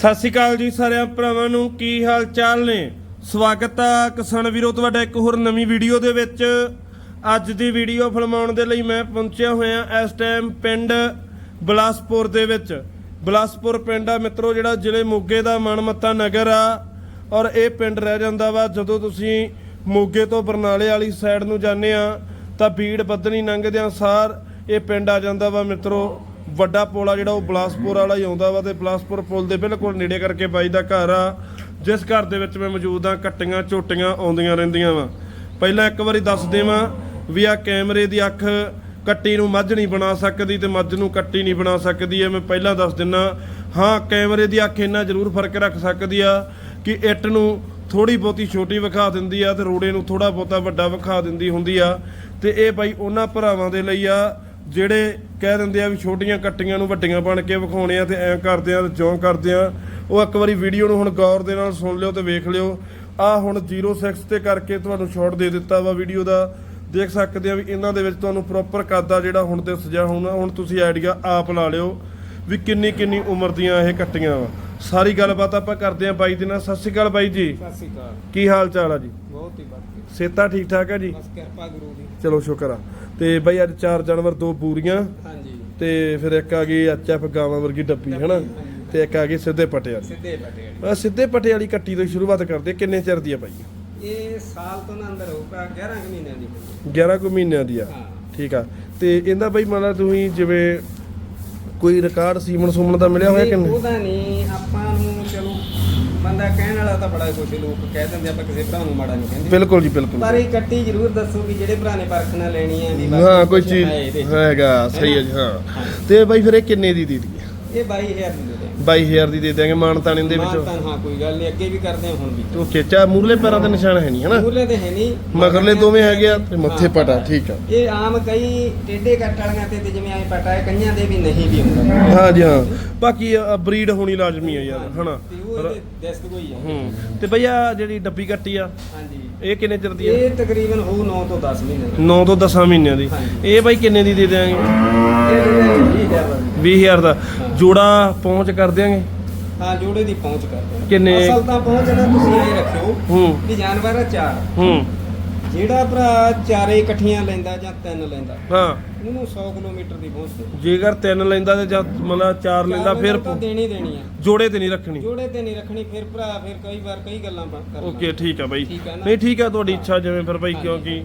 ਸਤਿ ਸ਼੍ਰੀ ਅਕਾਲ ਜੀ ਸਾਰਿਆਂ ਭਰਾਵਾਂ ਨੂੰ, ਕੀ ਹਾਲ ਚਾਲ ਨੇ? ਸਵਾਗਤ ਆ ਕਿਸਾਨ ਵੀਰੋ, ਤੁਹਾਡਾ ਇੱਕ ਹੋਰ ਨਵੀਂ ਵੀਡੀਓ ਦੇ ਵਿੱਚ। ਅੱਜ ਦੀ ਵੀਡੀਓ ਫਿਲਮਾਉਣ ਦੇ ਲਈ ਮੈਂ ਪਹੁੰਚਿਆ ਹੋਇਆ ਇਸ ਟਾਈਮ ਪਿੰਡ ਬਲਾਸਪੁਰ ਦੇ ਵਿੱਚ। ਬਲਾਸਪੁਰ ਪਿੰਡ ਆ ਮਿੱਤਰੋ, ਜਿਹੜਾ ਜ਼ਿਲ੍ਹੇ ਮੋਗੇ ਦਾ ਮਨਮੱਤਾ ਨਗਰ ਆ ਔਰ ਇਹ ਪਿੰਡ ਰਹਿ ਜਾਂਦਾ ਵਾ। ਜਦੋਂ ਤੁਸੀਂ ਮੋਗੇ ਤੋਂ ਬਰਨਾਲੇ ਵਾਲੀ ਸਾਈਡ ਨੂੰ ਜਾਂਦੇ ਆ, ਤਾਂ ਬੀੜ ਬੱਦਨੀ ਲੰਘਦਿਆਂ ਸਾਰ ਇਹ ਪਿੰਡ ਆ ਜਾਂਦਾ ਵਾ ਮਿੱਤਰੋ। ਵੱਡਾ ਪੁਲ ਆ ਜਿਹੜਾ ਉਹ ਬਲਾਸਪੁਰ ਵਾਲਾ ਹੀ ਆਉਂਦਾ ਵਾ ਤੇ ਬਲਾਸਪੁਰ ਪੁਲ ਦੇ ਬਿਲਕੁਲ ਨੇੜੇ ਕਰਕੇ ਬਾਈ ਦਾ ਘਰ ਆ, ਜਿਸ ਘਰ ਦੇ ਵਿੱਚ ਮੈਂ ਮੌਜੂਦ ਆ ਕੱਟੀਆਂ, ਝੋਟੀਆਂ ਆਉਂਦੀਆਂ ਰਹਿੰਦੀਆਂ ਵਾ। ਪਹਿਲਾਂ ਇੱਕ ਵਾਰੀ ਦੱਸ ਦੇਵਾਂ ਵੀ ਆ ਕੈਮਰੇ ਦੀ ਅੱਖ ਕੱਟੀ ਨੂੰ ਮੱਝ ਨਹੀਂ ਬਣਾ ਸਕਦੀ ਤੇ ਮੱਝ ਨੂੰ ਕੱਟੀ ਨਹੀਂ ਬਣਾ ਸਕਦੀ ਐ ਮੈਂ ਪਹਿਲਾਂ ਦੱਸ ਦਿੰਨਾ। ਹਾਂ, ਕੈਮਰੇ ਦੀ ਅੱਖ ਇੰਨਾ ਜ਼ਰੂਰ ਫ਼ਰਕ ਰੱਖ ਸਕਦੀ ਆ ਕਿ ਇੱਟ ਨੂੰ ਥੋੜੀ ਬਹੁਤੀ ਛੋਟੀ ਵਿਖਾ ਦਿੰਦੀ ਆ ਤੇ ਰੋੜੇ ਨੂੰ ਥੋੜਾ ਬਹੁਤਾ ਵੱਡਾ ਵਿਖਾ ਦਿੰਦੀ ਹੁੰਦੀ ਆ। ਤੇ ਇਹ ਬਾਈ ਉਹਨਾਂ ਭਰਾਵਾਂ ਦੇ ਲਈ ਆ ਜਿਹੜੇ ਕਹਿ ਦਿੰਦੇ ਆ ਵੀ ਛੋਟੀਆਂ ਕੱਟੀਆਂ ਨੂੰ ਵੱਡੀਆਂ ਬਣ ਕੇ ਵਿਖਾਉਣੇ ਆ ਤੇ ਐਂ ਕਰਦੇ ਆ ਤੇ ਜਿਉਂ ਕਰਦੇ ਆ, ਉਹ ਇੱਕ ਵਾਰੀ ਵੀਡੀਓ ਨੂੰ ਹੁਣ ਗੌਰ ਦੇ ਨਾਲ ਸੁਣ ਲਿਓ ਤੇ ਵੇਖ ਲਿਓ। ਆ ਹੁਣ 06 ਤੇ ਕਰਕੇ ਤੁਹਾਨੂੰ ਸ਼ਾਰਟ ਦੇ ਦਿੱਤਾ ਵਾ ਵੀਡੀਓ ਦਾ। ਦੇਖ ਸਕਦੇ ਆ ਵੀ ਇਹਨਾਂ ਦੇ ਵਿੱਚ ਤੁਹਾਨੂੰ ਪ੍ਰੋਪਰ ਕਾਦਾ ਜਿਹੜਾ ਹੁਣ ਤੇ ਸਜਾ ਹੋਣਾ, ਹੁਣ ਤੁਸੀਂ ਆਈਡੀਆ ਆਪ ਲਾ ਲਿਓ ਵੀ ਕਿੰਨੀ ਕਿੰਨੀ ਉਮਰ ਦੀਆਂ ਇਹ ਕੱਟੀਆਂ ਵਾ। ਸਾਰੀ ਗੱਲਬਾਤ ਆਪਾਂ ਕਰਦੇ ਆ ਬਾਈ ਦੇ ਨਾਲ। ਸਤਿ ਸ਼੍ਰੀ ਅਕਾਲ ਬਾਈ ਜੀ। ਸਤਿ ਸ਼੍ਰੀ ਅਕਾਲ। ਕੀ ਹਾਲ ਚਾਲ ਆ ਜੀ? ਬਹੁਤ ਹੀ ਵਧੀਆ। ਸੇਤਾ ਠੀਕ ਠਾਕ ਆ ਜੀ? ਬਸ ਕਿਰਪਾ ਗੁਰੂ ਦੀ। ਚਲੋ ਸ਼ੁਕਰ ਆ। ਤੇ ਬਾਈ ਅੱਜ ਚਾਰ ਜਾਨਵਰ ਦੋ ਪੂਰੀਆਂ ਹਾਂਜੀ। ਤੇ ਫਿਰ ਇੱਕ ਆ ਗਈ ਐਚਐਫ ਗਾਵਾਂ ਵਰਗੀ ਡੱਬੀ ਹਨਾ? ਤੇ ਇੱਕ ਆ ਗਈ ਸਿੱਧੇ ਪੱਟੇ ਵਾਲੀ। ਸਿੱਧੇ ਬਟੇ ਆ ਸਿੱਧੇ ਪੱਟੇ ਵਾਲੀ ਕੱਟੀ ਤੋਂ ਸ਼ੁਰੂਆਤ ਕਰਦੇ। ਕਿੰਨੇ ਚਿਰ ਦੀ ਆ ਬਾਈ? ਇਹ ਸਾਲ ਤੋਂ ਨਾ ਅੰਦਰ ਹੋਊਗਾ 11 ਕੁ ਮਹੀਨਿਆਂ ਦੀ। ਹੋਊਗੀ। 11 ਕੁ ਮਹੀਨਿਆਂ ਦੀ ਆ। ਠੀਕ ਆ। ਤੇ ਇਹਦਾ ਬਾਈ ਮੰਨ ਲਾ ਤੁਸੀਂ ਜਿਵੇਂ ਕੋਈ ਰਿਕਾਰਡ ਸੀਮਨ ਸੁਮਨ ਦਾ ਮਿਲਿਆ ਹੋਇਆ ਕਿ ਨਹੀਂ ਉਹਦਾ ਨਹੀਂ ਆਪਾਂ ਨੂੰ ਚਲੋ ਬੰਦਾ ਕਹਿਣ ਵਾਲਾ ਤਾਂ ਬੜਾ ਕੁਛ ਲੋਕ ਕਹਿ ਦਿੰਦੇ ਆਪਾਂ ਕਿਸੇ ਭਰਾ ਨੂੰ ਮਾੜਾ ਨਹੀਂ ਕਹਿੰਦੇ। ਬਿਲਕੁਲ ਜੀ ਬਿਲਕੁਲ। ਪਰ ਇਹ ਕੱਟੀ ਜ਼ਰੂਰ ਦੱਸੋ ਕਿ ਜਿਹੜੇ ਭਰਾ ਨੇ ਪਰਖਣਾ ਲੈਣੀ ਆ ਵੀ ਬਾਕੀ ਹਾਂ ਕੋਈ ਹੈ ਚੀਜ਼। ਹੈਗਾ ਸਹੀ ਹੈ ਜੀ ਹਾਂ। ਤੇ ਬਾਈ ਫਿਰ ਇਹ ਕਿੰਨੇ ਦੀ ਦੇ ਦਈਏ ਇਹ 22000 ਦੀ ਦੇ ਦੇ 22000 ਦੀ ਦੇ ਦਿਆਂਗੇ ਮਾਨਤਾਨ ਇਹਦੇ ਵਿੱਚੋਂ। ਤਾਂ ਹਾਂ ਕੋਈ ਗੱਲ ਨਹੀਂ ਅੱਗੇ ਵੀ ਕਰਦੇ ਆ ਹੁਣ ਵੀ। ਓਕੇ ਚਾ ਮੂਰਲੇ ਪੈਰਾਂ ਦੇ ਨਿਸ਼ਾਨ ਹੈ ਨਹੀਂ ਹਨਾ? ਮੂਲੇ ਤੇ ਹੈ ਨਹੀਂ। ਮਗਰਲੇ ਦੋਵੇਂ ਹੈਗੇ ਆ ਤੇ ਮੱਥੇ ਪਟਾ ਠੀਕ ਆ। ਇਹ ਆਮ ਕਈ ਟੇਡੇ ਕੱਟ ਵਾਲੀਆਂ ਤੇ ਤੇ ਜਿਵੇਂ ਐ ਪਟਾ ਹੈ ਕਈਆਂ ਦੇ ਵੀ ਨਹੀਂ ਵੀ ਹੁੰਦਾ। ਹਾਂ ਜੀ ਹਾਂ। ਬਾਕੀ ਬਰੀਡ ਹੋਣੀ ਲਾਜ਼ਮੀ ਆ ਯਾਰ ਹਨਾ? ਤੇ ਉਹ ਇਹਦੇ ਦਸਤ ਕੋਈ ਆ। ਹੂੰ। ਤੇ ਭਈਆ ਜਿਹੜੀ ਡੱਬੀ ਕੱਟੀ ਆ ਹਾਂਜੀ। ਇਹ ਕਿੰਨੇ ਚਿਰ ਦੀ ਆ ਇਹ ਤਕਰੀਬਨ ਹੋਊ 9 ਤੋਂ 10 ਮਹੀਨੇ ਦਾ। 9 ਤੋਂ 10 ਮਹੀਨਿਆਂ ਦੀ। ਇਹ ਬਾਈ ਕਿੰਨੇ ਦੀ ਦੇ ਦਿਆਂਗੇ? ਇਹ ਜਿਹੜੇ 20000 ਦਾ। 20000 ਦਾ। ਜੋੜਾ ਪਹੁੰਚ ਕਰ ਦਿਆਂਗੇ? ਹਾਂ ਜੋੜੇ ਦੀ ਪਹੁੰਚ ਕਰਦੇ ਆ। ਕਿੰਨੇ? ਅਸਲ ਤਾਂ ਪਹੁੰਚ ਤੁਸੀਂ ਇਹ ਰੱਖਿਓ ਹੂੰ। ਵੀ ਜਾਨਵਰ ਆ ਚਾਰ। ਹੂੰ। ਜਿਹੜਾ ਭਰਾ ਚਾਰੇ ਇਕੱਠੀਆਂ ਲੈਂਦਾ ਜਾਂ ਤਿੰਨ ਲੈਂਦਾ ਹਾਂ। ਉਹਨੂੰ 100 ਕਿਲੋਮੀਟਰ ਦੀ ਪਹੁੰਚ ਦੇ ਜੇਕਰ ਤਿੰਨ ਲੈਂਦਾ ਤੇ ਜਾਂ ਮਤਲਬ ਚਾਰ ਲੈਂਦਾ ਫਿਰ ਤਾਂ ਦੇਣੀ ਦੇਣੀ ਆ। ਜੋੜੇ ਤੇ ਨਹੀਂ ਰੱਖਣੀ। ਜੋੜੇ ਤੇ ਨਹੀਂ ਰੱਖਣੀ ਫਿਰ ਭਰਾ ਫਿਰ ਕਈ ਵਾਰ ਕਈ ਗੱਲਾਂ ਬਣ ਕਰ ਓਕੇ ਠੀਕ ਆ ਬਾਈ। ਠੀਕ ਆ ਨਾ? ਨਹੀਂ ਠੀਕ ਆ ਤੁਹਾਡੀ ਇੱਛਾ ਜਿਵੇਂ ਫਿਰ ਬਾਈ। ਕਿਉਂਕਿ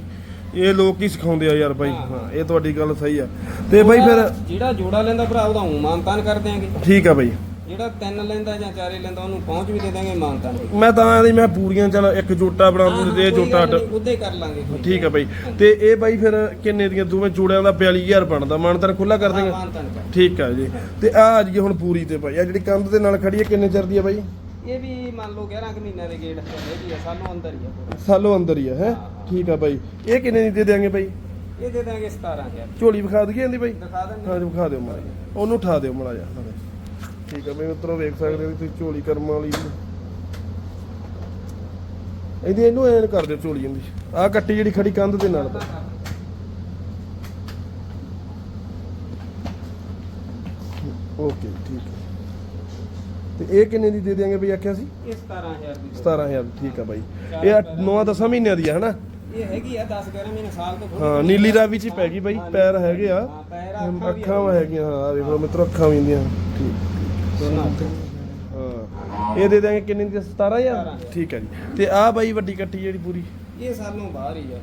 ਇਹ ਲੋਕ ਹੀ ਸਿਖਾਉਂਦੇ ਆ ਯਾਰ ਬਾਈ। ਹਾਂ। ਹਾਂ ਇਹ ਤੁਹਾਡੀ ਗੱਲ ਸਹੀ ਆ। ਤੇ ਬਾਈ ਫਿਰ ਜਿਹੜਾ ਜੋੜਾ ਲੈਂਦਾ ਭਰਾ ਉਹਦਾ ਊਂ ਮਾਨਤਾਨ ਕਰ ਦਿਆਂਗੇ। ਠੀਕ ਆ ਬਾਈ। ਜਿਹੜਾ ਤਿੰਨ ਲੈਂਦਾ ਜਾਂ ਚਾਰੇ ਲੈਂਦਾ ਉਹਨੂੰ ਪਹੁੰਚ ਵੀ ਦੇ ਦਾਂਗੇ ਮਾਨਤਾਨ ਵੀ ਮੈਂ ਤਾਂ ਆਦੀ ਮੈਂ ਪੂਰੀਆਂ ਚਲ ਇੱਕ ਜੋਟਾ ਬਣਾ ਦੂੰ ਤੇ ਇਹ ਜੋਟਾ ਅੱਡ। ਉਹਦੇ ਕਰ ਲਾਂਗੇ ਕੋਈ। ਠੀਕ ਆ ਬਾਈ। ਤੇ ਇਹ ਬਾਈ ਫਿਰ ਕਿੰਨੇ ਦੀਆਂ ਦੋਵੇਂ ਜੋੜਿਆਂ ਦਾ 42000 ਬਣਦਾ। ਮਾਨਤਨ ਖੁੱਲਾ ਕਰ ਦੇਗਾ? ਠੀਕ ਆ ਜੀ। ਤੇ ਆ ਆ ਜੀ ਹੁਣ ਪੂਰੀ ਤੇ ਬਾਈ। ਆ ਜਿਹੜੀ ਕੰਧ ਦੇ ਨਾਲ ਖੜੀ ਹੈ ਕਿੰਨੇ ਚਿਰ ਦੀ ਆ ਬਾਈ? ਇਹ ਵੀ ਮੰਨ ਲਓ 11 ਕੁ ਮਹੀਨਿਆਂ ਦੇ ਗੇੜ ਹੈਗੀ ਆ ਸਾਲੋਂ ਅੰਦਰ ਹੀ ਆ ਪੂਰਾ। ਸਾਲੋ ਅੰਦਰ ਹੀ ਆ ਹੈ? ਠੀਕ ਆ ਬਾਈ। ਇਹ ਕਿੰਨੇ ਦੀ ਦੇ ਦਿਆਂਗੇ ਬਾਈ? ਇਹ ਦੇ ਦਾਂਗੇ 17000 ਝੋਲੀ ਵਿਖਾ ਦਈਏ ਇਹਦੀ ਬਾਈ? ਦਿਖਾ ਹਾਂ ਜੀ ਵਿਖਾ ਦਿਓ ਮਾੜਾ। ਉਹਨੂੰ ਉਠਾ ਦਿਓ ਮਾੜਾ ਜਿਹਾ। ਠੀਕ ਆ ਬਈ ਮਿੱਤਰੋ ਵੇਖ ਸਕਦੇ ਹੋ ਤੁਸੀਂ ਝੋਲੀ ਕਰਮ ਵਾਲੀ। ਇਹਦੀ ਇਹਨੂੰ ਐਨ ਕਰ ਦਿਓ ਝੋਲੀ ਇਹਦੀ। ਆਹ ਕੱਟੀ ਜਿਹੜੀ ਖੜੀ ਕੰਧ ਦੇ ਨਾਲ। ਓਕੇ ਠੀਕ ਹੈ ਤੇ ਇਹ ਕਿੰਨੇ ਦੀ ਦੇ ਦਿਆਂਗੇ ਬਈ ਆਖਿਆ ਸੀ? ਇਹ 17000 ਦੀ। 17000 ਠੀਕ ਆ ਬਾਈ। ਇਹ 9-10 ਮਹੀਨਿਆਂ ਦੀ ਆ ਹਨਾ? ਇਹ ਹੈਗੀ ਆ 10 11 ਮਹੀਨੇ ਸਾਲ ਤੋਂ ਹਾਂ ਨੀਲੀ ਰਾਵੀ ਚ ਹੀ ਪੈ ਗਈ ਬਾਈ ਪੈਰ ਹੈਗੇ ਆ। ਹਾਂ, ਪੈਰ ਆ, ਅੱਖਾਂ ਹੈਗੀਆਂ ਹਾਂ ਵੇਖ ਮਿੱਤਰੋ ਅੱਖਾਂ ਵੀ ਇੰਦੀਆਂ ਠੀਕ। ਹਾਂ ਇਹ ਦੇ ਦਾਂਗੇ ਕਿੰਨੇ ਦੀ? 17000 ਠੀਕ ਹੈ ਜੀ। ਤੇ ਆਹ ਬਾਈ ਵੱਡੀ ਕੱਟੀ ਜਿਹੜੀ ਪੂਰੀ? ਇਹ ਸਾਲੋਂ ਬਾਹਰ ਹੀ ਆ।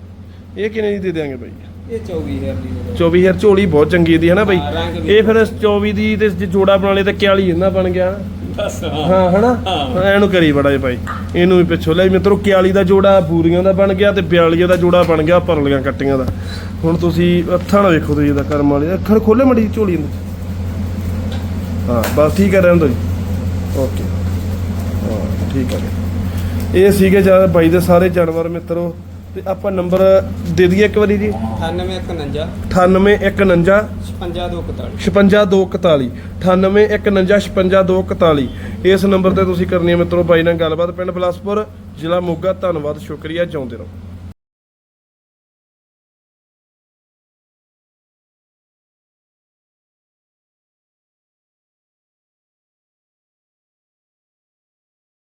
ਇਹ ਕਿੰਨੇ ਦੀ ਦੇ ਦਿਆਂਗੇ ਬਾਈ? ਇਹ 24000 ਦੀ ਹੈ 24000 ਝੋਲੀ ਬਹੁਤ ਚੰਗੀ ਦੀ ਹੈ ਨਾ ਬਾਈ। ਇਹ ਫਿਰ 24 ਦੀ ਤੇ ਜੇ ਜੋੜਾ ਬਣਾ ਲੇ ਤਾਂ 41 ਇਹਨਾਂ ਬਣ ਗਿਆ। ਹਾਂ। ਹਨਾ? ਐਨੂੰ ਕਰੀ ਬੜਾ ਜੇ ਭਾਈ ਇਹਨੂੰ ਵੀ ਪਿੱਛੋਂ ਲੈ ਮਿੱਤਰੋ 41 ਦਾ ਜੋੜਾ ਬੂਰੀਆਂ ਦਾ ਬਣ ਗਿਆ ਤੇ 42 ਦਾ ਜੋੜਾ ਬਣ ਗਿਆ ਪਰਲੀਆਂ ਕੱਟੀਆਂ ਦਾ। ਹੁਣ ਤੁਸੀਂ ਅੱਖਾਂ ਨਾਲ ਵੇਖੋ ਤੁਸੀਂ ਇਹਦਾ ਕਰਮ ਵਾਲੇ। ਅੱਖਾਂ ਖੋਲੇ ਮੜੀ ਝੋਲੀ ਨੂੰ। ਹਾਂ ਬਸ ਠੀਕ ਹੈ ਰਹਿਣ ਦੋ ਜੀ। ਓਕੇ ਹਾਂ ਠੀਕ ਹੈ। ਇਹ ਸੀਗੇ ਜ਼ਿਆਦਾ ਬਾਈ ਦੇ ਸਾਰੇ ਜਾਨਵਰ ਮਿੱਤਰੋ। ਤੇ ਆਪਾਂ ਨੰਬਰ ਦੇ ਦਈਏ ਇੱਕ ਵਾਰੀ ਜੀ। 9851 9819 55241 55241 9819 ਇਸ ਨੰਬਰ ਤੇ ਤੁਸੀਂ ਕਰਨੀ ਹੈ ਮਿੱਤਰੋ ਬਾਈ ਨਾਲ ਗੱਲਬਾਤ ਪਿੰਡ ਬਲਾਸਪੁਰ। ਜ਼ਿਲ੍ਹਾ ਮੋਗਾ। ਧੰਨਵਾਦ। ਸ਼ੁਕਰੀਆ। ਚਾਹੁੰਦੇ ਰਹੋ।